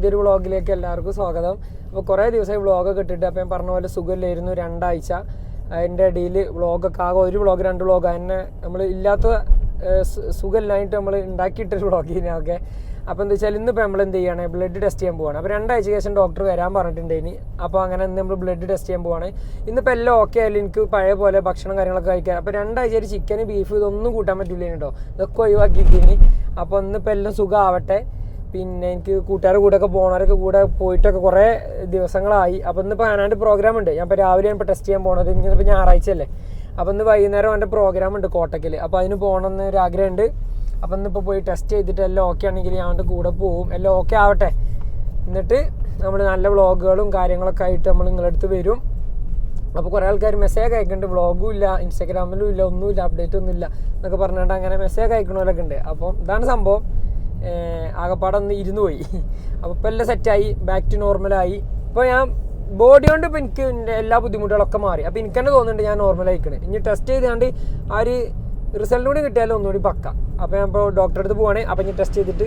ഇതൊരു വ്ളോഗിലേക്ക് എല്ലാവർക്കും സ്വാഗതം. അപ്പോൾ കുറേ ദിവസമായി വ്ളോഗൊക്കെ ഇട്ടിട്ട് അപ്പോൾ ഞാൻ പറഞ്ഞ പോലെ സുഖമില്ലായിരുന്നു രണ്ടാഴ്ച. അതിന്റെ ഇടയിൽ വ്ളോഗൊക്കെ ആകെ ഒരു വ്ളോഗ് രണ്ട് വ്ളോഗ് തന്നെ നമ്മൾ ഇല്ലാത്ത സുഖമില്ലായിട്ട് നമ്മൾ ഉണ്ടാക്കിയിട്ടൊരു വ്ളോഗിനൊക്കെ അപ്പോൾ എന്താ വെച്ചാൽ ഇന്നിപ്പോൾ നമ്മൾ എന്ത് ചെയ്യണേ? ബ്ലഡ് ടെസ്റ്റ് ചെയ്യാൻ പോവാണ്. അപ്പോൾ രണ്ടാഴ്ച ശേഷം ഡോക്ടർ വരാൻ പറഞ്ഞിട്ടുണ്ട് ഇനി അപ്പോൾ അങ്ങനെ ഇന്ന് നമ്മൾ ബ്ലഡ് ടെസ്റ്റ് ചെയ്യാൻ പോവാണ്. ഇന്നിപ്പോൾ എല്ലാം ഓക്കെ ആയാലും എനിക്ക് പഴയ പോലെ ഭക്ഷണം കാര്യങ്ങളൊക്കെ കഴിക്കാൻ. അപ്പോൾ രണ്ടാഴ്ച ഒരു ചിക്കൻ ബീഫ് ഇതൊന്നും കൂട്ടാൻ പറ്റില്ല കേട്ടോ ഇതൊക്കെ ഒഴിവാക്കിയിട്ടിനി. അപ്പോൾ ഇന്നിപ്പോൾ എല്ലാം സുഖമാവട്ടെ പിന്നെ എനിക്ക് കൂട്ടുകാരുടെ ഒക്കെ പോണവരൊക്കെ കൂടെ പോയിട്ടൊക്കെ കുറേ ദിവസങ്ങളായി. അപ്പോൾ ഇന്നിപ്പോൾ ഞാനാണ്ട് പ്രോഗ്രാം ഉണ്ട്. ഞാൻ ഇപ്പോൾ രാവിലെ ഇപ്പോൾ ടെസ്റ്റ് ചെയ്യാൻ പോണത്. ഇന്നിപ്പോൾ ഞായറാഴ്ച അല്ലേ? അപ്പോൾ ഇന്ന് വൈകുന്നേരം എന്റെ പ്രോഗ്രാം ഉണ്ട് കോട്ടക്കൽ അപ്പോൾ അതിന് പോകണമെന്ന് ഒരു ആഗ്രഹമുണ്ട്. അപ്പോൾ ഇന്നിപ്പോൾ പോയി ടെസ്റ്റ് ചെയ്തിട്ട് എല്ലാം ഓക്കെ ആണെങ്കിൽ ഞാൻ അവന്റെ കൂടെ പോവും. എല്ലാം ഓക്കെ ആവട്ടെ. എന്നിട്ട് നമ്മൾ നല്ല വ്ളോഗുകളും കാര്യങ്ങളൊക്കെ ആയിട്ട് നമ്മൾ നിങ്ങളുടെ അടുത്ത് വരും. അപ്പോൾ കുറേ ആൾക്കാർ മെസ്സേജ് അയക്കുന്നുണ്ട്. വ്ളോഗും ഇല്ല ഇൻസ്റ്റാഗ്രാമിലും ഇല്ല ഒന്നുമില്ല അപ്ഡേറ്റ് ഒന്നുമില്ല എന്നൊക്കെ പറഞ്ഞുകൊണ്ട് അങ്ങനെ മെസ്സേജ് അയക്കണവരൊക്കെ ഉണ്ട്. അപ്പം ഇതാണ് സംഭവം. ആകപ്പാടെ ഇരുന്ന് പോയി. അപ്പോൾ ഇപ്പം എല്ലാം സെറ്റായി ബാക്ക് ടു നോർമലായി ഇപ്പോൾ ഞാൻ ബോഡി കൊണ്ട് ഇപ്പോൾ എനിക്ക് എല്ലാ ബുദ്ധിമുട്ടുകളൊക്കെ മാറി. അപ്പോൾ എനിക്ക് തന്നെ തോന്നുന്നുണ്ട് ഞാൻ നോർമൽ ആയിക്കണേ. ഇനി ടെസ്റ്റ് ചെയ്താണ്ട് ആ ഒരു റിസൾട്ട് കൂടി കിട്ടിയാലും ഒന്നുകൂടി പക്ക. അപ്പോൾ ഞാൻ ഇപ്പോൾ ഡോക്ടറെ അടുത്ത് പോവാണ്. അപ്പോൾ ഇനി ടെസ്റ്റ് ചെയ്തിട്ട്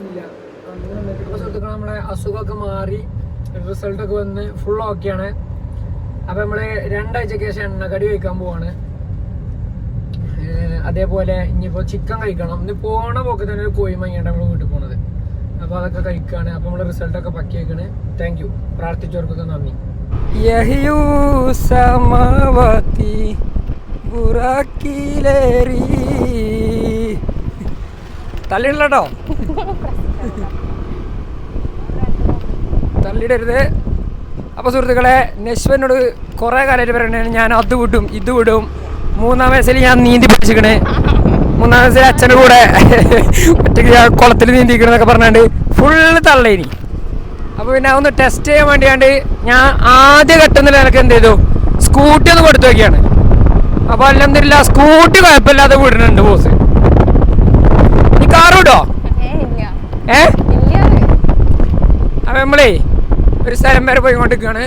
ഇല്ല അപ്പോൾ സുഹൃത്തുക്കളെ നമ്മളെ അസുഖമൊക്കെ മാറി റിസൾട്ട് ഒക്കെ വന്ന് ഫുൾ ഓക്കെയാണ് അപ്പോൾ നമ്മൾ രണ്ടാഴ്ചയ്ക്ക് ശേഷം എണ്ണക്കടി കഴിക്കാൻ പോവാണ്. അതേപോലെ ഇനിയിപ്പോൾ ചിക്കൻ കഴിക്കണം. ഇനി പോണ പോക്ക് തന്നെ ഒരു കോഴി മങ്ങിയാണ് നമ്മൾ വീട്ടിൽ പോണത്. അപ്പോൾ അതൊക്കെ കഴിക്കുകയാണ് അപ്പോൾ നമ്മൾ റിസൾട്ടൊക്കെ പക്കി വെക്കണ് താങ്ക് യു പ്രാർത്ഥിച്ചവർക്കൊക്കെ നന്ദി. യഹിയു സമാവതി ബുറാക്കിലേറി തള്ളിയിടല്ലോ തള്ളിയിടരുത്. അപ്പോൾ സുഹൃത്തുക്കളെ നശ്വനോട് കുറേ കാലമായിട്ട് പറയണേ ഞാൻ അത് വിടും ഇത് വിടും. മൂന്നാം വയസ്സിൽ ഞാൻ നീന്തി പഠിച്ചിക്കണേ. മൂന്നാം വയസ്സിൽ അച്ഛന്റെ കൂടെ ഒറ്റയ്ക്ക് ഞാൻ കുളത്തിൽ നീന്തിക്കണെന്നൊക്കെ പറഞ്ഞാണ്ട് ഫുള്ള് തള്ളേനി. അപ്പോൾ പിന്നെ ഒന്ന് ടെസ്റ്റ് ചെയ്യാൻ വേണ്ടിയാണ്ട് ഞാൻ ആദ്യ ഘട്ടത്തിൽ എനിക്ക് എന്ത് ചെയ്തു? സ്കൂട്ടി ഒന്ന് കൊടുത്തു നോക്കിയാണ്. അപ്പോൾ അല്ലെന്നില്ല സ്കൂട്ടി കുഴപ്പമില്ലാതെ വിടുന്നുണ്ട് ബോസ് നീ കാർ വിടോ? ഏ? അപ്പം നമ്മളേ ഒരു സ്ഥലം വരെ പോയിക്കൊണ്ടിരിക്കുകയാണ്.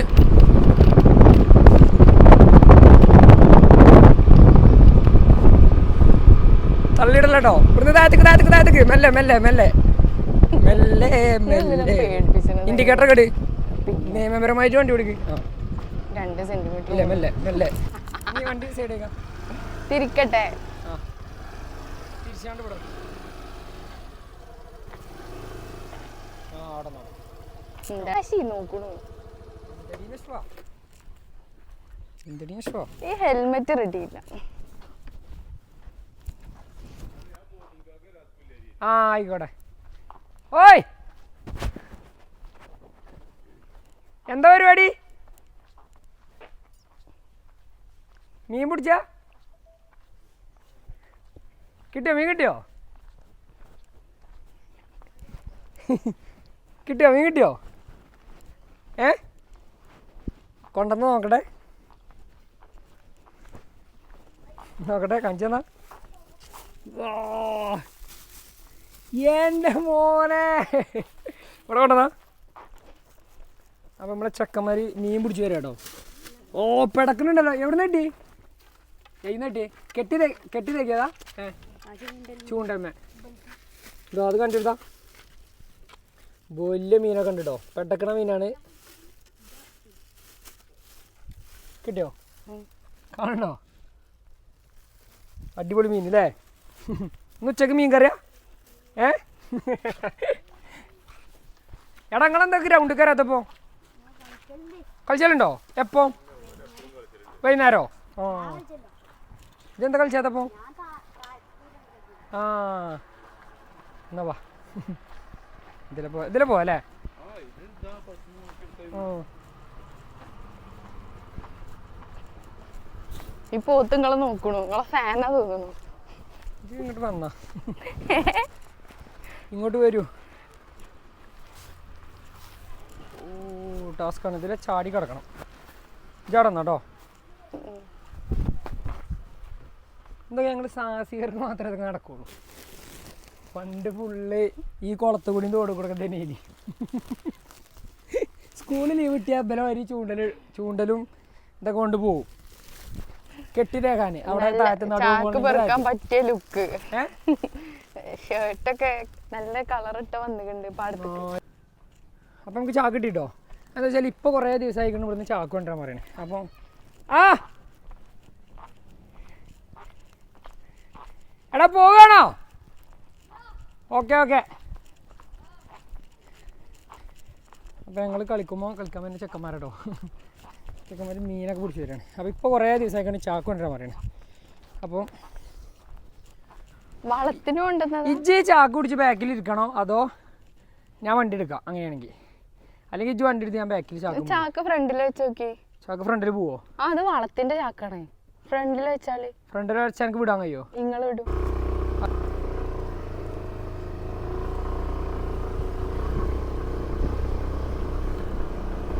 തള്ളിയിടലോ ഇവിടുന്ന് താഴത്തേക്ക് താഴത്തേക്ക് താഴത്തേക്ക്. മെല്ലെ മെല്ലെ മെല്ലെ. മെല്ലെ മെല്ലെ. ഇൻഡിക്കേറ്റർ കടി നിയമപരമായിട്ട് വണ്ടി ഓടിക്ക്. ആ. രണ്ട് സെന്റിമീറ്റർ മെല്ലെ മെല്ലെ നീ വണ്ടി സൈഡേക്കാ തിരിക്കട്ടെ തിരിച്ചാണ്ട് വിടാം ആ അവിടെ എന്താ ശീ നോക്കണു. ഈ ഹെൽമെറ്റ് റെഡിയില്ല ആ ആയിക്കോട്ടെ. ഓയ്! എന്താ പരിപാടി? മീൻ പിടിച്ച? കിട്ടിയോ മീൻ കിട്ടിയോ? കിട്ടിയോ മീൻ കിട്ടിയോ? ഏ? കൊണ്ടുവന്ന് നോക്കട്ടെ. നോക്കട്ടെ കാണിച്ചെന്നാ. എന്റെ മോനെ. ഇവിടെ കൊണ്ടുവന്നാ. അപ്പം നമ്മളെ ചെക്കന്മാര് മീൻ പിടിച്ചു വരാം കേട്ടോ ഓ പിടക്കുന്നുണ്ടല്ലോ. എവിടെ നിന്ന് കിട്ടി. എഴുന്ന കിട്ടി കെട്ടി കെട്ടി തേക്കിയതാ? ഏ. ചൂണ്ടമ്മ. ഇതോ അത് കണ്ടിരുതാ വലിയ മീനൊക്കെ ഉണ്ട് കേട്ടോ. പെട്ടക്കണ മീനാണ്. കിട്ടിയോ? കാണണോ അടിപൊളി മീൻ അല്ലേ ഇന്ന് ഉച്ചയ്ക്ക് മീൻ കറിയാ ഏ? എടാ നിങ്ങളെന്താ ഗ്രൗണ്ട് കയറാത്തപ്പോ? കളിച്ചാലുണ്ടോ? എപ്പോ? വൈകുന്നേരോ? ആ. ഇതെന്താ കളിച്ചാത്തപ്പോ? ആ. എന്നാ വാ. ഇതിലെ പോ ഇതിലെ പോവാ അല്ലേ ആ. ഈ പോത്ത് നിങ്ങളെ നോക്കണു. നിങ്ങളെ ഫാനാ തോന്നുന്നു. ഇങ്ങോട്ട് വന്നാ. ഇങ്ങോട്ട് വരൂ. ടാസ്ക് ആണ്. ഇതിലെ ചാടി കിടക്കണം. ചാടന്നാട്ടോ എന്തൊക്കെ ഞങ്ങൾ സാഹസികർക്ക് മാത്രമേ ഇതൊക്കെ നടക്കുള്ളൂ. പണ്ട് ഫുള്ള് ഈ കുളത്ത് കൂടി തോട് കൊടുക്കട്ടെ ഇനി സ്കൂളിൽ ലീവ് കിട്ടിയ അബലം അരി ചൂണ്ടൽ ചൂണ്ടലും ഇതൊക്കെ കൊണ്ട് പോകും കെട്ടിതേക്കാന് അവിടെ ചാക്ക് പെറുക്കാൻ പറ്റിയ ലുക്ക് ഷർട്ടൊക്കെ നല്ല കളർ ഇട്ട വന്നിട്ടുണ്ട് പാടത്ത് അപ്പം നമുക്ക് ചാക്ക് കിട്ടിട്ടോ? എന്താ വെച്ചാൽ ഇപ്പോൾ കുറേ ദിവസമായിക്കൊണ്ട് ഇവിടുന്ന് ചാക്ക് കൊണ്ടുവരാൻ പറയണേ. അപ്പം ആ! എടാ പോവുകയാണോ ഓക്കെ ഓക്കെ. അപ്പോൾ ഞങ്ങൾ കളിക്കുമ്പോൾ കളിക്കാൻ പറ്റുന്ന ചെക്കന്മാരട്ടോ. ചെക്കന്മാർ മീനൊക്കെ പിടിച്ച് വരികയാണ്. അപ്പോൾ ഇപ്പോൾ കുറേ ദിവസമായിക്കാണ് ചാക്ക് കൊണ്ടുവരാൻ പറയണേ അപ്പം വളത്തിന് കൊണ്ടുവന്നത് ഇജ്ജ് ചാക്ക് പിടിച്ച് ബാക്കിൽ ഇരിക്കണോ? അതോ ഞാൻ വണ്ടി എടുക്കാം അങ്ങനെയാണെങ്കിൽ. അല്ലെങ്കിൽ ഇജ്ജ് വണ്ടി എടുത്ത് ഞാൻ ബാക്കിൽ ചാക്ക് ചാക്ക് ഫ്രണ്ടിൽ വെച്ച് നോക്കി. ചാക്ക് ഫ്രണ്ടിൽ പോവോ? ആ അത് വളത്തിന്റെ ചാക്കാണ്. ഫ്രണ്ടിൽ വെച്ചാൽ. ഫ്രണ്ടിൽ വെച്ചാൽ എനിക്ക് വിടാൻ കഴിയോ? നിങ്ങൾ വിടും.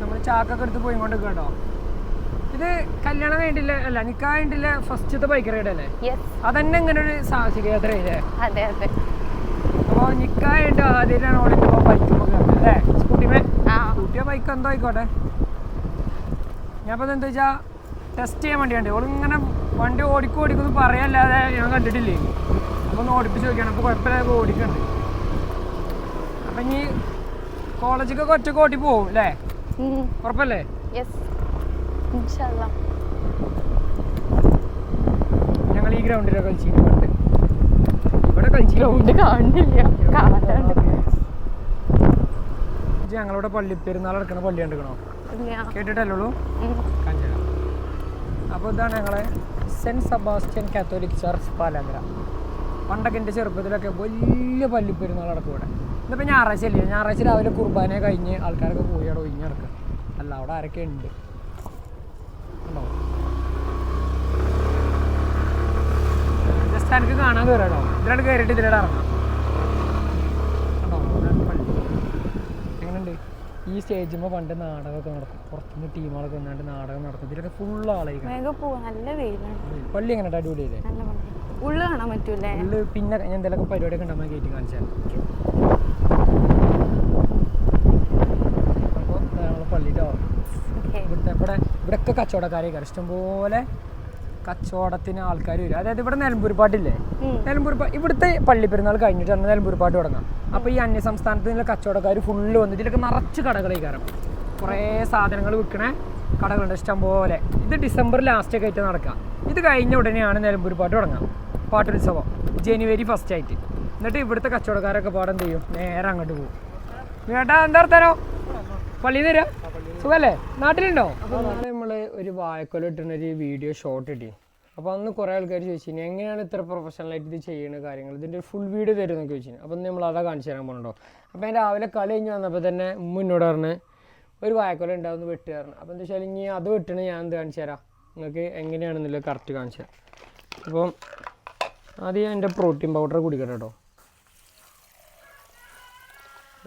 നമ്മൾ ചാക്കൊക്കെ എടുത്ത് പോയി കൊണ്ട് കേട്ടോ ഇത് കല്യാണം കഴിഞ്ഞിട്ടില്ല അല്ല നിക്കാ കഴിഞ്ഞിട്ടില്ല ഫസ്റ്റത്തെ ബൈക്ക് റൈഡ് അല്ലേ? അതന്നെ ഇങ്ങനെ ഒരു സാഹസിക യാത്രയില്ലേ അതെ അതെ. അപ്പോൾ നിക്കാ കഴിഞ്ഞിട്ട് ആദ്യമായിട്ടാണ് ഓടിട്ട് ബൈക്കുമ്പോൾ കയറുന്നത് അല്ലേ? സ്കൂട്ടിമേ സ്കൂട്ടിയോ ബൈക്ക് എന്തോ ആയിക്കോട്ടെ. ഞാനിപ്പോൾ എന്താ വെച്ചാൽ ടെസ്റ്റ് ചെയ്യാൻ വേണ്ടി വേണ്ടിയുണ്ട് ഓളിങ്ങനെ വണ്ടി ഓടിക്കും ഓടിക്കുന്നു പറയാല്ലാതെ ഞാൻ കണ്ടിട്ടില്ലേ? അപ്പോൾ ഒന്ന് ഓടിപ്പിച്ച് നോക്കിയാണ് അപ്പോൾ കുഴപ്പമില്ല ഓടിക്കുന്നുണ്ട് അപ്പം ഇനി കോളേജൊക്കെ ഒറ്റയ്ക്ക് ഓടി പോവും അല്ലേ? ഉറപ്പല്ലേ? യെസ് ഞങ്ങൾ ഈ ഗ്രൗണ്ടിലൊക്കെ കളിച്ചിട്ടുണ്ട് ഇവിടെ ഗ്രൗണ്ട് കാണാണ്ട്. ഞങ്ങളുടെ പള്ളി പെരുന്നാൾ എടുക്കുന്ന പള്ളി കണ്ടിക്കണോ? കേട്ടിട്ടല്ലോ അപ്പോൾ ഇതാണ് ഞങ്ങളെ saint Sebastian Catholic church Palankara പണ്ടൊക്കെ എന്റെ ചെറുപ്പത്തിലൊക്കെ വലിയ പള്ളിപ്പെരുന്നാൾ നടക്കും ഇവിടെ. ഇന്നിപ്പോൾ ഞായറാഴ്ച അല്ലേ ഞായറാഴ്ച രാവിലെ കുർബാന കഴിഞ്ഞ് ആൾക്കാരൊക്കെ പോയി അവിടെ ഒഴിഞ്ഞ് നടക്കുക. അല്ല അവിടെ ആരൊക്കെ ഉണ്ടോ? എനിക്ക് കാണാൻ കയറാട്ടോ ഇതിലാണ് കയറിയിട്ട് ഇതിലൂടെ ഇറങ്ങാം. എങ്ങനെയുണ്ട്? ഈ സ്റ്റേജിമ്പോൾ പണ്ട് നാടകമൊക്കെ നടക്കും. പുറത്തുനിന്ന് ടീമുകളൊക്കെ വന്നാണ്ട് നാടകം നടക്കും. ഇതിലൊക്കെ ഫുൾ ആളായിരിക്കും. വെയിലാണ്. പള്ളി എങ്ങനെ അടിപൊളിയല്ലേ. ഉള്ളു കാണാൻ പറ്റൂലേ ഉള്ളു പിന്നെ ഞാൻ എന്തെങ്കിലുമൊക്കെ പരിപാടിയൊക്കെ ഉണ്ടാകുമ്പോൾ കയറ്റി കാണിച്ചാൽ അപ്പോൾ നമ്മളെ ഇവിടെ ഓക്കെ. ഇവിടുത്തെ ഇവിടെ ഇവിടെയൊക്കെ കച്ചവടക്കാരെ ഇഷ്ടംപോലെ കച്ചവടത്തിന് ആൾക്കാർ വരും. അതായത് ഇവിടെ നിലമ്പൂർ പാട്ടില്ലേ? നിലമ്പൂർ ഇവിടുത്തെ പള്ളി പെരുന്നാൾ കഴിഞ്ഞിട്ടാണ് നിലമ്പൂർ പാട്ട് തുടങ്ങാം. അപ്പൊ ഈ അന്യ സംസ്ഥാനത്ത് നിന്നുള്ള കച്ചവടക്കാർ ഫുള്ള് വന്ന് ഇതിലൊക്കെ നിറച്ച് കടകളായി കയറും. കുറേ സാധനങ്ങൾ വിൽക്കണ കടകളുണ്ട് ഇഷ്ടം പോലെ. ഇത് ഡിസംബർ ലാസ്റ്റ് ഒക്കെ ആയിട്ട് നടക്കുക ഇത് കഴിഞ്ഞ ഉടനെയാണ് നിലമ്പൂർ പാട്ട് തുടങ്ങുക പാട്ടുത്സവം ജനുവരി ഫസ്റ്റ് ആയിട്ട്. എന്നിട്ട് ഇവിടുത്തെ കച്ചവടക്കാരൊക്കെ പാടം ചെയ്യും? നേരെ അങ്ങോട്ട് പോകും. ചേട്ടാ എന്താ വർത്താനോ? പള്ളിയിൽ നിന്ന് സുഖല്ലേ? നാട്ടിലുണ്ടോ? അപ്പോൾ നാളെ നമ്മൾ ഒരു വായക്കൊല ഇട്ടുന്ന ഒരു വീഡിയോ ഷോർട്ട് ഇട്ടി. അപ്പോൾ അന്ന് കുറേ ആൾക്കാർ ചോദിച്ചു എങ്ങനെയാണ് ഇത്ര പ്രൊഫഷണലായിട്ട് ഇത് ചെയ്യുന്ന കാര്യങ്ങൾ? ഇതിന്റെ ഫുൾ വീഡിയോ തരും എന്നൊക്കെ ചോദിച്ചു അപ്പോൾ നമ്മൾ അതാ കാണിച്ചു തരാൻ പോകണുണ്ടോ അപ്പോൾ ഞാൻ രാവിലെ കളി കഴിഞ്ഞ് വന്നപ്പോൾ തന്നെ മുന്നോട് പറഞ്ഞ് ഒരു വായക്കൊല ഉണ്ടാവുന്ന വെട്ടുകാരണം അപ്പോൾ എന്താ വെച്ചാൽ ഇനി അത് വെട്ടണ ഞാൻ എന്ത് കാണിച്ചു തരാം? നിങ്ങൾക്ക് എങ്ങനെയാണെന്നുള്ളത് കറക്റ്റ് കാണിച്ചു തരാം. അപ്പം ആദ്യം എന്റെ പ്രോട്ടീൻ പൗഡർ കുടിക്കട്ടെ കേട്ടോ.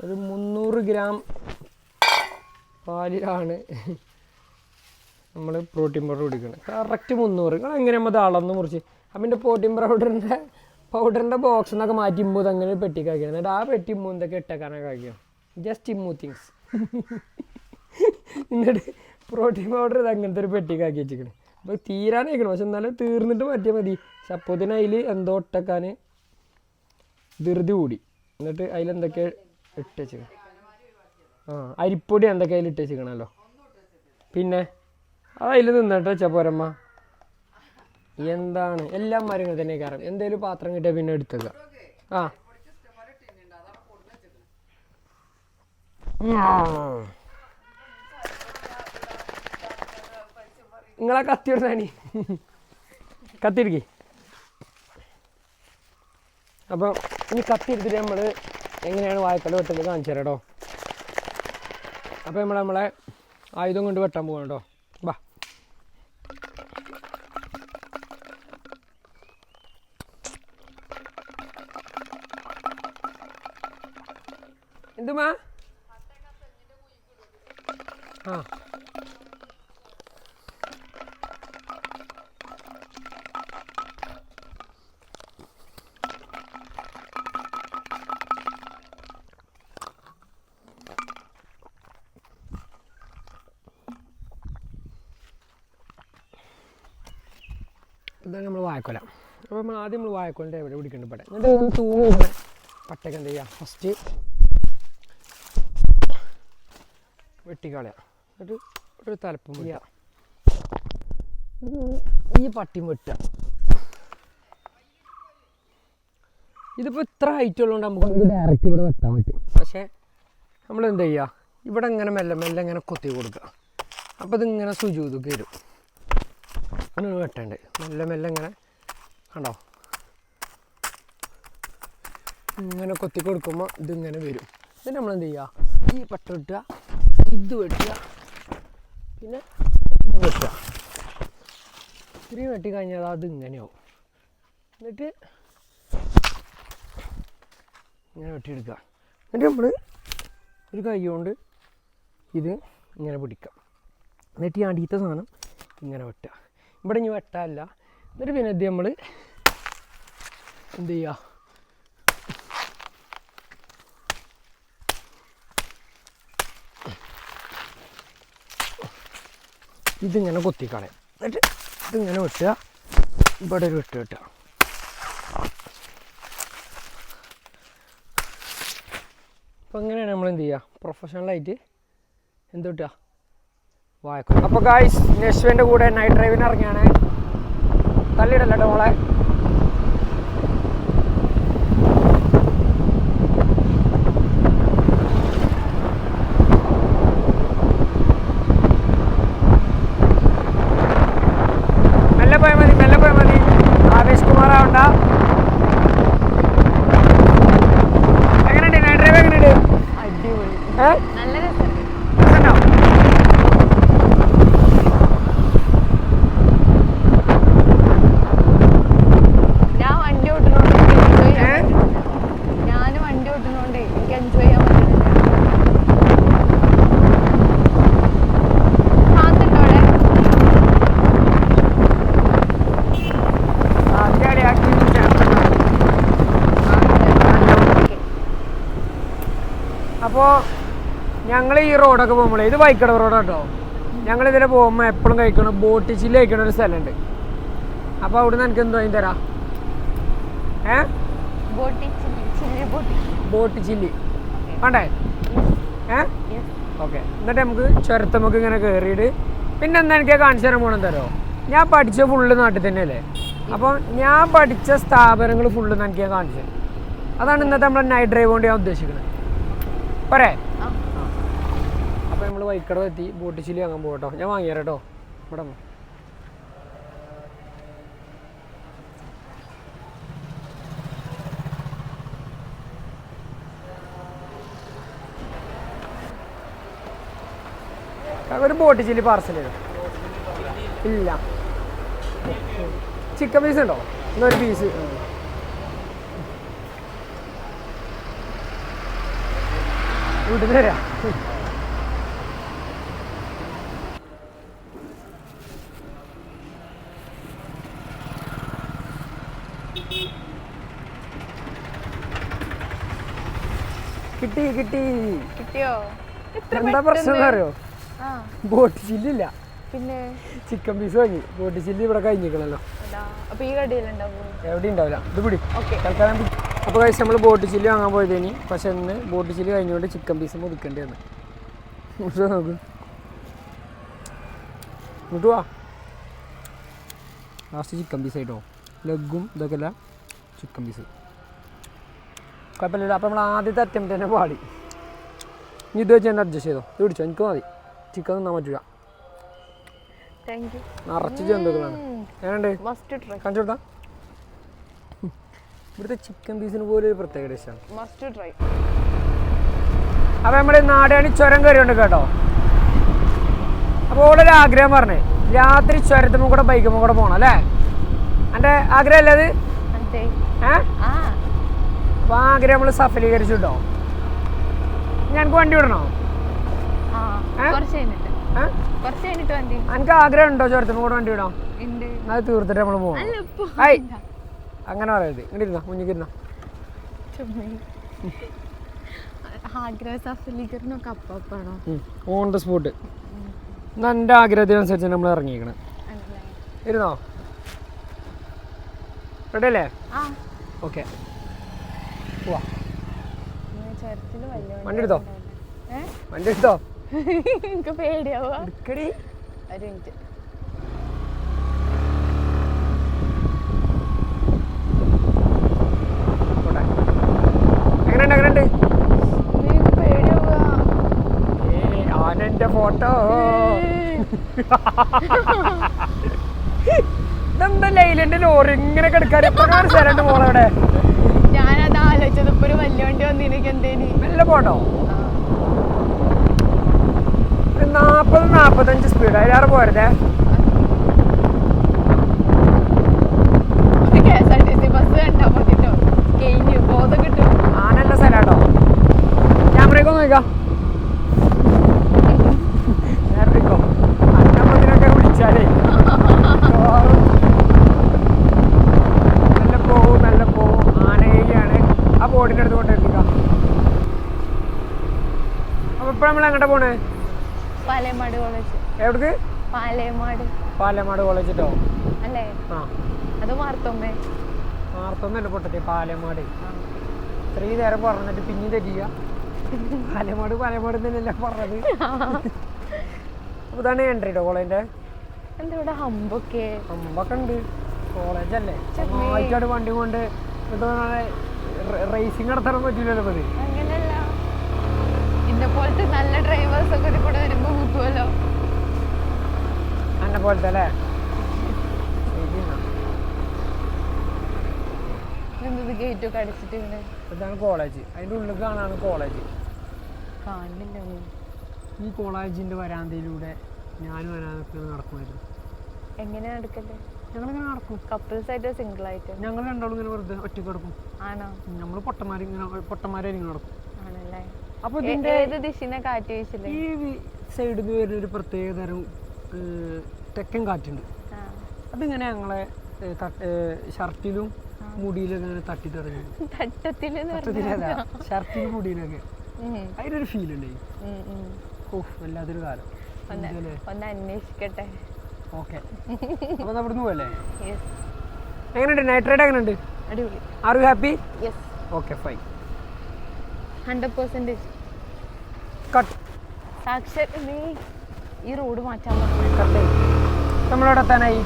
ഒരു മുന്നൂറ് ഗ്രാം പാലിലാണ് നമ്മൾ പ്രോട്ടീൻ പൗഡർ കുടിക്കുന്നത് കറക്റ്റ് മുന്നൂറ്. നിങ്ങൾ എങ്ങനെ നമ്മൾ അളന്ന് മുറിച്ച്. അപ്പം എന്റെ പ്രോട്ടീൻ പൗഡറിന്റെ പൗഡറിന്റെ ബോക്സ് എന്നൊക്കെ മാറ്റി അങ്ങനെ ഒരു പെട്ടിക്ക് ആക്കിയാണ് എന്നിട്ട് ആ പെട്ടി ഇമ്മൂ എന്തൊക്കെ ഇട്ടേക്കാനൊക്കെ ആക്കിയാണ് ജസ്റ്റ് ഇമ്മൂ തിങ്സ് എന്നിട്ട് പ്രോട്ടീൻ പൗഡർ ഇത് അങ്ങനത്തെ ഒരു പെട്ടി കാക്കി വെച്ചിരിക്കണം. അപ്പോൾ തീരാനായിരിക്കണം പക്ഷെ എന്നാലും തീർന്നിട്ട് മാറ്റിയാൽ മതി. സപ്പോത്തിന് അതിൽ എന്തോ ഇട്ടേക്കാൻ ധൃതി കൂടി. എന്നിട്ട് അതിലെന്തൊക്കെ ഇട്ട് വെച്ചിക്കണം ആ അരിപ്പൊടി എന്തൊക്കെ അതിൽ ഇട്ട് വെച്ചിക്കണല്ലോ പിന്നെ? അത് അതിൽ നിന്നിട്ട് വെച്ചാൽ പോരമ്മ. എന്താണ്? എല്ലാം മരങ്ങൾ തന്നെ കാരണം എന്തേലും പാത്രം കിട്ടിയാൽ പിന്നെ എടുത്തേക്ക. ആ. നിങ്ങളെ കത്തി എടുത്താനി കത്തിരിക്കേ അപ്പം ഇനി കത്തി എടുത്തിട്ട് നമ്മൾ എങ്ങനെയാണ് വായക്കട വെട്ടുന്നത് കാണിച്ചു തരാം കേട്ടോ അപ്പോൾ നമ്മൾ നമ്മളെ ആയുധം കൊണ്ട് വെട്ടാൻ പോകണം കേട്ടോ വാ. എന്തുമാ? ആ ഇതാണ് നമ്മൾ വായക്കൊല അപ്പോൾ നമ്മൾ ആദ്യം നമ്മൾ വായക്കൊണ്ട് എവിടെ പിടിക്കേണ്ട പടം എന്നിട്ട് ഒന്ന് തൂങ്ങി പട്ടയ്ക്ക് എന്ത് ചെയ്യുക ഫസ്റ്റ് വെട്ടിക്കളയാം. എന്നിട്ട് ഒരു തലപ്പം വെട്ടുക ഈ പട്ടി വെട്ടുക ഇതിപ്പോൾ ഇത്ര ഹൈറ്റ് ഉള്ളതുകൊണ്ട് നമുക്ക് ഡയറക്റ്റ് ഇവിടെ വെട്ടാൻ പറ്റും. പക്ഷേ നമ്മൾ എന്ത് ചെയ്യുക ഇവിടെ ഇങ്ങനെ മെല്ലെ മെല്ലെ ഇങ്ങനെ കൊത്തി കൊടുക്കുക അപ്പോൾ ഇതിങ്ങനെ സുജൂതൊക്കെ വരും. അങ്ങനെ വെട്ടണ്ട് മെല്ലെ മെല്ലെ ഇങ്ങനെ കണ്ടോ? ഇങ്ങനെ കൊത്തി കൊടുക്കുമ്പോൾ ഇതിങ്ങനെ വരും. ഇത് നമ്മൾ എന്ത് ചെയ്യുക ഈ പട്ട വെട്ടുക ഇത് വെട്ടുക പിന്നെ വെട്ടുക. ഇത്രയും വെട്ടി കഴിഞ്ഞാൽ അത് ഇങ്ങനെയാവും. എന്നിട്ട് ഇങ്ങനെ വെട്ടിയെടുക്കുക. എന്നിട്ട് നമ്മൾ ഒരു കൈ കൊണ്ട് ഇത് ഇങ്ങനെ പിടിക്കാം എന്നിട്ട് ഈ അടിയത്തെ സാധനം ഇങ്ങനെ വെട്ടുക. ഇവിടെ ഇനി വെട്ടാല്ല എന്നിട്ട് പിന്നെ ഇത് നമ്മൾ എന്ത് ചെയ്യുക ഇതിങ്ങനെ കൊത്തിക്കളയും. എന്നിട്ട് ഇതിങ്ങനെ വെട്ടുക. ഇവിടെ ഒരു വെട്ട് വെട്ടുക. അപ്പോൾ എങ്ങനെയാണ് നമ്മൾ എന്ത് ചെയ്യുക പ്രൊഫഷണലായിട്ട് എന്ത് കിട്ടുക വായക്കും അപ്പോൾ ഗായ്സ് നെഷ്വന്റെ കൂടെ നൈറ്റ് ഡ്രൈവിന് ഇറങ്ങിയാണ് தள்ளிடலடவங்களை അപ്പോൾ ഞങ്ങൾ ഈ റോഡൊക്കെ പോകുമ്പോളേ ഇത് വൈക്കട റോഡാണ് കേട്ടോ ഞങ്ങൾ ഇതിലെ പോകുമ്പോൾ എപ്പോഴും കഴിക്കണം ബോട്ട് ചില്ല കഴിക്കണ ഒരു സ്ഥലമുണ്ട്. അപ്പോൾ അവിടുന്ന് എനിക്ക് എന്തോ അതിന് തരാം. ഏ? ബോട്ടി ചില്ലി വേണ്ടേ? ഏ? ഓക്കെ. എന്നിട്ട് നമുക്ക് ചുരത്തമ്മക്ക് ഇങ്ങനെ കയറിയിട്ട് പിന്നെ എന്താ എനിക്ക് കാണിച്ചു തരാൻ പോകണം തരോ ഞാൻ പഠിച്ച ഫുള്ള് നാട്ടിൽ തന്നെയല്ലേ? അപ്പോൾ ഞാൻ പഠിച്ച സ്ഥാപനങ്ങൾ ഫുള്ള് എനിക്ക് ഞാൻ കാണിച്ചു തരും. അതാണ് ഇന്നത്തെ നമ്മളെ നൈറ്റ് ഡ്രൈവ് കൊണ്ട് ഞാൻ ഉദ്ദേശിക്കുന്നത് പോരേ അപ്പൊ നമ്മൾ വൈക്കട എത്തി. ബോട്ട് ചില്ലി വാങ്ങാൻ പോകട്ടോ ഞാൻ വാങ്ങിയാ കേട്ടോ ഇവിടെ ഒരു ബോട്ട് ചില്ലി പാർസൽ ഇല്ല. ചിക്കൻ പീസ് ഉണ്ടോ? ഇന്നൊരു പീസ്. വീട്ടിൽ കിട്ടി കിട്ടി. കിട്ടിയോ? എന്താ പ്രശ്നം അറിയോ? ബോട്ട് ചില്ലില്ല. പിന്നെ? ചിക്കൻ പീസ് വാങ്ങി. ബോട്ട് ചില്ലി ഇവിടെ കഴിഞ്ഞിരിക്കണല്ലോ. അപ്പൊ ഈ കടയിലുണ്ടാവും എവിടെ ഉണ്ടാവില്ല. ഇത് പിടി. തൽക്കാലം അപ്പോൾ കഴിച്ച് നമ്മൾ ബോട്ട് ചില്ലി വാങ്ങാൻ പോയതേനി. പക്ഷെ ഇന്ന് ബോട്ട് ചില്ലി കഴിഞ്ഞുകൊണ്ട് ചിക്കൻ പീസ് മുറിക്കേണ്ടി വന്നു. നോക്ക്. എന്നിട്ട് വാ. ലാസ്റ്റ് ചിക്കൻ പീസ് ആയിട്ടോ? ലെഗും ഇതൊക്കെ അല്ല ചിക്കൻ പീസ് കുഴപ്പമില്ല അപ്പോൾ നമ്മൾ ആദ്യത്തെ അറ്റംപ്റ്റ് തന്നെ പാടി. ഇനി ഇത് വെച്ച് തന്നെ അഡ്ജസ്റ്റ് ചെയ്തോ? ഇത് പിടിച്ചോ? എനിക്ക് മതി. ചിക്കൻ തിന്നാൻ പറ്റില്ല നിറച്ച് ജന്തുക്കളാണ് ഏതാണ്ട് കാണിച്ചു കൊടുത്താ? ഇവിടുത്തെ ചിക്കൻ പീസിന് പോലെ ഒരു പ്രത്യേക ഡിഷാണ് മസ്റ്റ് ട്രൈ അപ്പോൾ നമ്മുടെ നാടാണി ചുരം കയറിയുണ്ട് കേട്ടോ? അപ്പോൾ ഓളൊരു ഒരു ആഗ്രഹം പറഞ്ഞേ. രാത്രി ചുരത്തുമ്പോൾ കൂടെ ബൈക്കുമ്പോൾ കൂടെ പോകണം അല്ലേ? എന്റെ ആഗ്രഹം അല്ലേ അത്? അപ്പൊ ആ അപ്പോൾ ആഗ്രഹം നമ്മൾ സഫലീകരിച്ചു കേട്ടോ? ഞങ്ങൾക്ക് വണ്ടി വിടണോ? എനിക്ക് ആഗ്രഹം ഉണ്ടോ ചുരത്തുമ്പോൾ കൂടെ വണ്ടി വിടാം അത് തീർത്തിട്ട് നമ്മൾ പോകണം അങ്ങനെ പറയരുത് ഇങ്ങനെ ഇരുന്നോ മുന്നിൽ ഇരുന്നോ. ഓൺ ദ സ്പോട്ട് എന്നാ എന്റെ ആഗ്രഹത്തിനനുസരിച്ച് നമ്മൾ ഇറങ്ങിയിരിക്കണം ഇരുന്നോ? റെഡി അല്ലേ? ഓക്കെ പോവാ. വണ്ടി എടുത്തോ? വണ്ടി എടുത്തോ? എനിക്ക് പേടിയാവുക ഒരു മിനിറ്റ് പോട്ടെ എങ്ങനെയുണ്ട് എങ്ങനെയുണ്ട് എനിക്ക് പേടിയാവുക ഏ ഫോട്ടോ ഇതെന്താ ലൈലന്റെ ലോറി ഇങ്ങനെ കിടക്കാൻ എപ്പോഴാണ് സ്ഥലമുണ്ട് മോളവിടെ. ഞാനത് ആലോചിച്ചത്. ഇപ്പൊ ഒരു വലിയ വണ്ടി വന്നിനക്ക് എന്തേനി? നല്ല പോട്ടോ നാപ്പത് നാപ്പത്തഞ്ച് സ്പീഡ് അതിലേറെ പോരുതേ K S R T C bus കണ്ടാ മതിട്ടോ കഴിഞ്ഞു ബോധം കിട്ടും ആനല്ല സ്ഥലാട്ടോ ക്യാമറയ്ക്ക് നോക്കാം നേരത്തേക്കോ അന്നപ്പത്തിനൊക്കെ വിളിച്ചാലേ നല്ല പോവും നല്ല പോവും ആനയാണ് ആ ബോർഡിന്റെ അടുത്ത് കൊണ്ടെത്തിക്കാം അപ്പൊ എങ്ങോട്ടാ പോണേ? പാലേമാട് കോളേജ് എവിടേക്ക്? പാലേമാട്. കോളേജ് ട്ടോ? അല്ലേ? ആ. അത് മാർത്തോമ്മേ. മാർത്തൊന്നല്ല പൊട്ടത്തെ പാലേമാട്. ഇത്രയും നേരം പറഞ്ഞിട്ട് പിന്നെ തെറ്റിയ? പാലയമാട് പാലയമാട് തന്നെയല്ല പറഞ്ഞത്. ഇതാണ് എൻട്രി ട്ടോ കോളേജിന്റെ എന്താ ഇവിടെ ഹമ്പൊക്കെ? ഹമ്പൊക്കെ ഉണ്ട്. കോളേജല്ലേ അല്ലേ? ഒന്നായിട്ടാണ് വണ്ടി കൊണ്ട് റേസിംഗ് നടത്താൻ പറ്റില്ലല്ലോ പോലത്തെ നല്ല ഡ്രൈവേഴ്സ് ഒക്കെ ഒരു കൂടെ വരുമ്പോ കിട്ടുമല്ലോ എന്നെ പോലത്തെ അല്ലേ? ഗേറ്റ് ഒക്കെ അടിച്ചിട്ട് ഇങ്ങനെ? ഇതാണ് കോളേജ് അതിന്റെ ഉള്ളിൽ കാണാണ് കോളേജ് കാണില്ല ഒന്നും. ഈ കോളേജിന്റെ വരാന്തയിലൂടെ ഞാനും നടക്കുമായിരുന്നു എങ്ങനെ എടുക്കല്ലേ ഞങ്ങളിങ്ങനെ നടക്കും. കപ്പിൾസ് ആയിട്ടോ സിംഗിൾ ആയിട്ടോ? ഞങ്ങൾ രണ്ടാളും ഇങ്ങനെ വെറുതെ ഒറ്റയ്ക്ക് നടക്കും. ആണോ? നമ്മൾ പൊട്ടന്മാർ ഇങ്ങനെ പൊട്ടന്മാരായിരിക്കും നടക്കും. അപ്പൊ ഇതിന്റെ ദിശനെ കാറ്റ് വീശില്ലേ ഈ സൈഡിൽ നിന്ന് വരുന്ന ഒരു പ്രത്യേക തരം തെക്കൻ കാറ്റുണ്ട്. അതിങ്ങനെ ഞങ്ങളെ ഷർട്ടിലും മുടിയിലൊക്കെ ഇങ്ങനെ തട്ടി തുടങ്ങി. ഷർട്ടിലും മുടിയിലൊക്കെ. അതിനൊരു ഫീൽ ഉണ്ട്. ഓഹ് വല്ലാത്തൊരു കാലം. ഒന്ന് അന്വേഷിക്കട്ടെ. ഓക്കെ. അപ്പൊ അവിടുന്ന് പോലെ എങ്ങനെയുണ്ട്? നൈറ്റ് റൈഡ് എങ്ങനെയുണ്ട്? അടിപൊളി. Are you happy okay fine hundred percentage cut സാക്ഷര നീ ഈ റോഡ് മാറ്റാൻ പറഞ്ഞു കട്ട് നമ്മളവിടെ എത്താനായി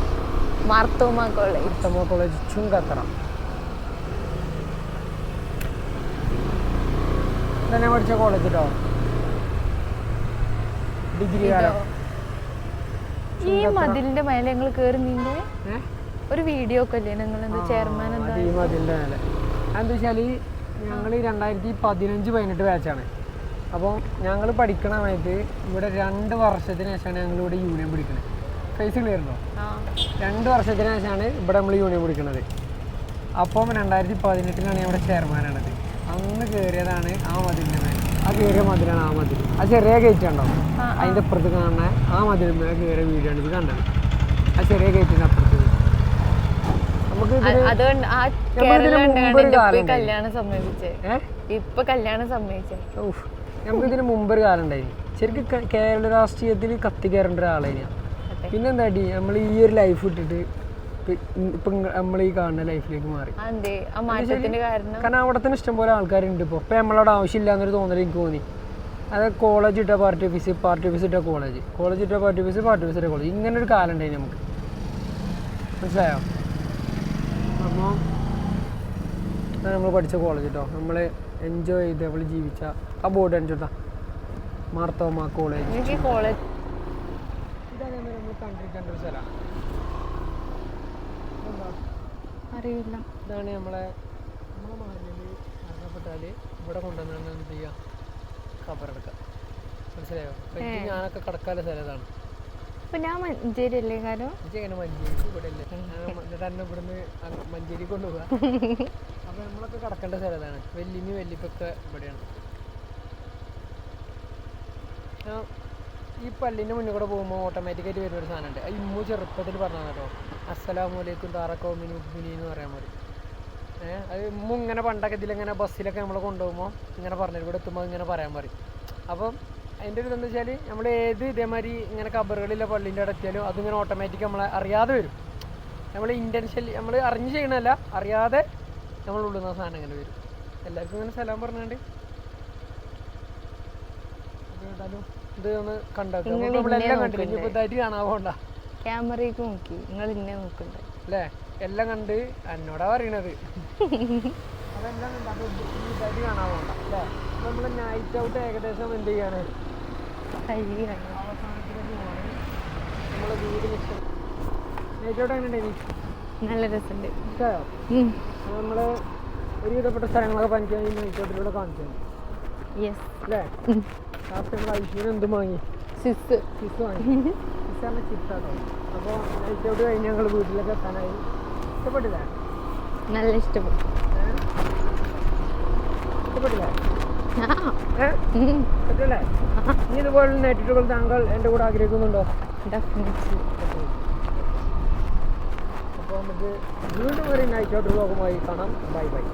മാർത്തോമ കോളേജ് കോളേജ് ചുങ്കത്തറ തന്നെ പഠിച്ച കോളേജ് കേട്ടോ ഡിഗ്രി ഈ മതിലിന്റെ മേലെ ഞങ്ങൾ കേറി ഒരു വീഡിയോ ഒക്കെ അല്ലേ നിങ്ങൾ എന്താ ചെയർമാൻ എന്താ ഈ മതിലിന്റെ മേലെ. എന്താ വെച്ചാൽ ഞങ്ങൾ രണ്ടായിരത്തി പതിനഞ്ച് പതിനെട്ട് ബാച്ചാണ് അപ്പോൾ ഞങ്ങൾ പഠിക്കണ സമയത്ത് ഇവിടെ രണ്ട് വർഷത്തിന് ശേഷമാണ് ഞങ്ങൾ ഇവിടെ യൂണിയൻ പിടിക്കുന്നത് ഫേസ് ക്ലിയർ ഉണ്ടോ? രണ്ട് വർഷത്തിന് ശേഷമാണ് ഇവിടെ നമ്മൾ യൂണിയൻ പിടിക്കുന്നത് അപ്പം രണ്ടായിരത്തി പതിനെട്ടിലാണ് ഇവിടെ ചെയർമാനാണത് അന്ന് കയറിയതാണ് ആ മതിലിന്റെ മേൽ ആ കയറിയ മതിലാണ് ആ മതിൽ. ആ ചെറിയ ഗേറ്റ് ഉണ്ടോ അതിന്റെ അപ്പുറത്ത് കാണുന്ന ആ മതിലിന്റെ കയറിയ ആണ് ഇത് കണ്ടത്. ആ ചെറിയ ഗേറ്റിന്റെ അപ്പുറത്ത്. അതുകൊണ്ട് ആ കേരളം മുമ്പ് ഒരു കല്യാണം സമ്മതിച്ചേ. ഏഹ്? ഇപ്പൊ കല്യാണം സമ്മതിച്ചേ. നമുക്ക് ഇതിന് മുമ്പൊരു കാലം ഉണ്ടായിരുന്നു. ശരിക്കും കേരള രാഷ്ട്രീയത്തിൽ കത്തി കയറേണ്ട ഒരാളായിരുന്നു പിന്നെന്താടി? നമ്മൾ ഈ ഒരു ലൈഫ് ഇട്ടിട്ട് ഇപ്പൊ നമ്മൾ ഈ കാണുന്ന ലൈഫിലേക്ക് മാറി. കാരണം? അവിടെ തന്നെ ഇഷ്ടംപോലെ ആൾക്കാരുണ്ട് ഇപ്പൊ. ഇപ്പൊ നമ്മളവിടെ ആവശ്യമില്ല എന്നൊരു തോന്നൽ എനിക്ക് തോന്നി. അത് കോളേജ് ഇട്ട പാർട്ടി ഓഫീസ് പാർട്ടി ഓഫീസ് ഇട്ട കോളേജ് കോളേജ് ഇട്ട പാർട്ടി ഓഫീസ് പാർട്ടി ഓഫീസ് ഇട്ട കോളേജ് ഇങ്ങനെ ഒരു കാലം ഉണ്ടായി നമുക്ക്. മനസ്സിലായോ? അപ്പോൾ നമ്മൾ പഠിച്ച കോളേജ് കേട്ടോ നമ്മൾ എൻജോയ് ചെയ്ത് നമ്മൾ ജീവിച്ച ആ ബോർഡ് കാണിച്ചോട്ടാ മാർത്തോമ കോളേജ് എനിക്ക് കോളേജ് ഇതാണ് നമ്മൾ കണ്ടിരിക്കേണ്ട ഒരു സ്ഥലമാണ് അറിയില്ല. ഇതാണ് നമ്മളെ നമ്മളെ മാലിന്യം മരണപ്പെട്ടാൽ ഇവിടെ കൊണ്ടുവന്നാണ് എന്ത് ചെയ്യുക ഖബറെടുക്കുക മനസ്സിലായോ? ഞാനൊക്കെ കടക്കാല സ്ഥലം ഇതാണ്. ഞാൻ മഞ്ചേരി അല്ലേ കാരണം മഞ്ചേരി? കൊണ്ടുപോകുക അപ്പം നമ്മളൊക്കെ വെല്ലിപ്പൊക്കെ ഇവിടെയാണ്. ഈ പല്ലിന്റെ മുന്നിൽ കൂടെ പോകുമ്പോൾ ഓട്ടോമാറ്റിക്കായിട്ട് വരുന്ന ഒരു സാധനമുണ്ട്. അത് ഇമ്മു ചെറുപ്പത്തിൽ പറഞ്ഞാൽ കേട്ടോ. അസ്സലാമലൈക്കും താറക്കോമിനി ഉബ്ബിനി എന്ന് പറയാൻ മതി ഏഹ് അത് ഇമ്മു ഇങ്ങനെ പണ്ടൊക്കെ ഇതിലിങ്ങനെ ബസ്സിലൊക്കെ നമ്മൾ കൊണ്ടുപോകുമ്പോൾ ഇങ്ങനെ പറഞ്ഞു ഇവിടെ എത്തുമ്പോൾ ഇങ്ങനെ പറയാൻ പറയും. അപ്പം അതിന്റെ ഒരു ഇതെന്ന് വെച്ചാൽ നമ്മൾ ഏത് ഇതേമാതിരി ഇങ്ങനെ കബറുകളിലെ പള്ളീന്റെ അവിടെ എത്തിയാലും അതിങ്ങനെ ഓട്ടോമാറ്റിക് നമ്മളെ അറിയാതെ വരും. നമ്മൾ ഇന്റൻഷ്യലി നമ്മൾ അറിഞ്ഞ് ചെയ്യണമല്ല അറിയാതെ നമ്മൾ ഉള്ളുന്ന സാധനം ഇങ്ങനെ വരും. എല്ലാവർക്കും ഇങ്ങനെ സലാം ഏതായാലും ഇത് ഒന്ന് നിങ്ങൾ നമ്മളെല്ലാം കണ്ടില്ല? ഇനിയിപ്പോൾ ഇതായിട്ട് കാണാൻ പോകണ്ട ക്യാമറയ്ക്ക് നോക്കി. നിങ്ങൾ ഇന്നെ നോക്കണ്ട? അല്ലേ? എല്ലാം കണ്ട് എന്നോടാ പറയണത്. അതെല്ലാം കണ്ട് അപ്പോൾ ഇതായിട്ട് കാണാൻ പോകണ്ട അല്ലേ? നമ്മൾ നൈറ്റ് ഔട്ട് ഏകദേശം എന്ത് ചെയ്യാണ്? കഴുകി കഴിഞ്ഞു നല്ല രസമുണ്ട്. നമ്മൾ ഒരുവിധപ്പെട്ട സ്ഥലങ്ങളൊക്കെ പഞ്ചായത്ത് കാണിച്ചു യെസ് അല്ലേ ലാസ്റ്റ് നമ്മൾ ഐശ്വര്യം എന്തും വാങ്ങി സിസ് സിസ് വാങ്ങി സിസ്സാണ് പറഞ്ഞ അപ്പോൾ നൈറ്റ് ഔട്ട് കഴിഞ്ഞ് ഞങ്ങൾ വീട്ടിലൊക്കെ എത്താനായി ഇഷ്ടപ്പെട്ടില്ല നല്ല ഇഷ്ടപ്പെട്ടു? ഇഷ്ടപ്പെട്ടില്ലേ? ഏഹ് ഇനി ഇതുപോലുള്ള നെറ്റുകൾ താങ്കൾ എന്റെ കൂടെ ആഗ്രഹിക്കുന്നുണ്ടോ. അപ്പോൾ നമുക്ക് വീണ്ടും ഒരു നൈറ്റ് ഔട്ട് വ്ലോഗുമായി കാണാം. Bye bye